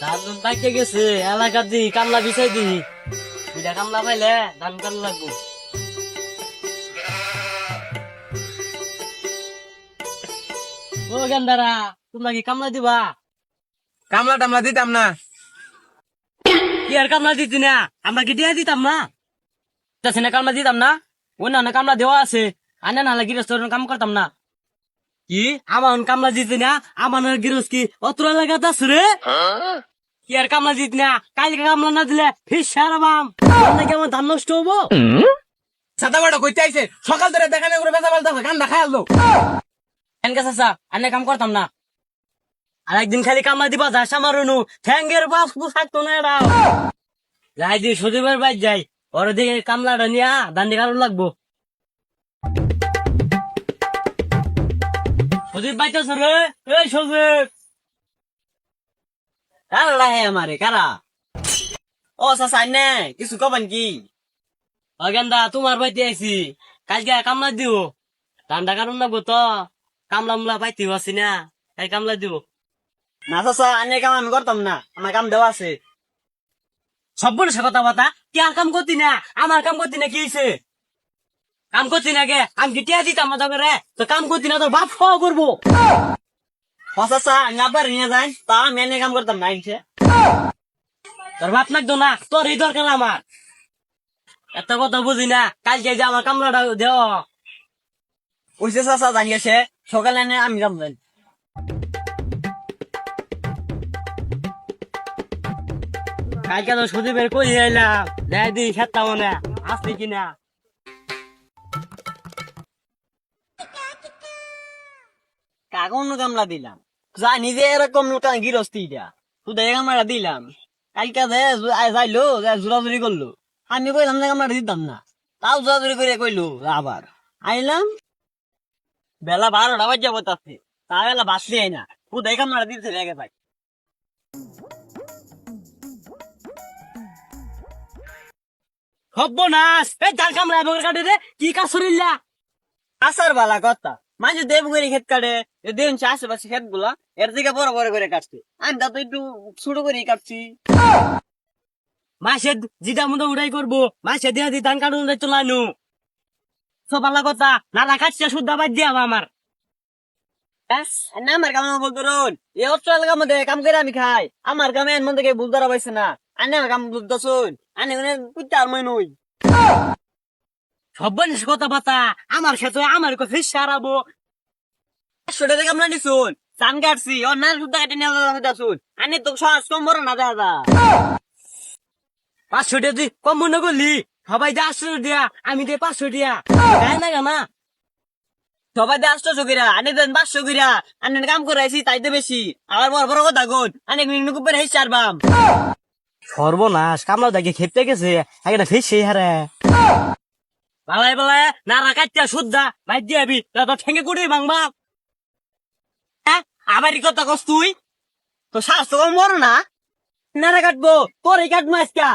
ধান পাইতে গেছে এলাকা দি কামলা বিছাই দি। দুইটা কামলা পাইলে ধান কান লাগবো। ও গেন্দারা তোমরা কি কামলা দিবা? কামলা টামলা দিতাম না। কি আর কামলা দিতি না? আমরা কি দিয়া দিতাম না? তা সেনা কামলা দিতাম না? অন্যান্য কামলা দেওয়া আছে। আনে নাহলে গৃহস্থ কাম করতাম না। কি? আমার কামলা দিতি না? আমার গৃহস্থ কি অত লাগাত আছে রে? আর কামলা দিতি না কালকে কামলা না দিলে ফিস সারাবাম নাকি আমার ধান নষ্ট হব? সাদা বাড়া কইতে আইছে সকাল ধরে দেখানে করে বেচা আছে গান্ডা খাই আলো এনকে চাচা আনে কাম করতাম না। আর একদিন খালি কামলা দিবা যাস আমার অনু ঠ্যাঙ্গের বাপ থাকতো না এরা। যাই দি সজীবের বাইর যাই ওর দিকে কামলাটা নিয়া দান্ডি কারণ লাগবো। সজীব বাইতেছ রে এই সজীব। কারা হে আমারে কারা ও চাচা নে কিছু কবেন কি অগেন্দা তোমার বাইতে আইছি কালকে কামলা দিও দান্ডা কারণ লাগবো তো কামলা মুলা পাইতে আছি না কাল কামলা দিও না চাচা আনে কাম আমি করতাম না আমার কাম দেওয়া আছে সব সে কথা বাতা কি আর কাম করতি না আমার কাম করতি না কি হয়েছে কাম করতি না গে আমি কি টিয়া দিতাম না তবে রে তো কাম করতি না তোর বাপ খাওয়া করব চাচা আমি আবার যাই, তা কাম করতাম না তোর না তোর এই দরকার আমার। এত কথা বুঝি না, কালকে যে আমার কামলাটা দেও। ওইসে চাচা জানিয়েছে, সকালে এনে আমি কাম যাই কালকে তো সুদীপের কই এলাম দেখ দি, খেতাম না, আসলি কিনা অন্য কামলা দিলাম? যে এরকম লোকা গিরস্তি এটা তুই এই কামড়া দিলাম কালকে যাইলো জোরাজুরি করল আমি কইলাম যে কামড়া দিতাম না। তাও জোরাজুরি করে কইলো আবার আইলাম বেলা বারোটা বাজে বতাছে তা। বেলা আই না তুই কামড়া দিতে ভাই হব্ব এই তার কামলা বগর কাটে রে কি কাজ সরিল্লা আসার বালা কথা মানুষ দেব করে ক্ষেত কাটে দেখুন আশেপাশে ক্ষেতগুলা এর থেকে বড় বড় করে কাটছে। আমি তা তো একটু ছোট করেই কাটছি। মাসে জিটা মতো উড়াই করব, মাসে দিয়া দি ধান কাটুন চলানু কথা না রাখাচ্ছে শুদ্ধ বাদ দিয়া আমার। আমার কাম বলতো রোন এ অস্ত্র এলাকার মধ্যে কাম করে আমি খাই। আমার কামে এর মধ্যে বুঝ ধরা পাইছে না। আনে আমার কাম শুন। আনে মানে বুঝতে আর মই নই। সব বলিস কথা বাতা। আমার সাথে আমার কথা সারাবো। ছোট থেকে নিছুন। চান কাটছি ও না শুদ্ধ কাটে নিয়ে শুন আনে তো সহজ কম বড় না দাদা। পাঁচশো টাকা তুই কম মনে করলি? সবাই আটশো দিয়া আমি দিয়ে পাঁচশো দিয়া। তাই না কেনা সবাই আসতো চকিরা আনে দেন পাঁচশো কিরা আনে কাম করে আইছি তাইতে বেশি। আবার বড় বড় কথা গুন আনে মিনু কুপের হেস চারবাম সর্বনাশ কামলা দেখে খেপতে গেছে একটা ফেস হারে। বালাই বালাই না রাখাচ্ছা শুদ্ধা দিয়ে আবি। তো ঠেঙ্গে কুড়ি ভাঙবা আবার কথা কস তুই? তো স্বাস্থ্য মর না। নারা কাটবো এই কাটবো আজকা।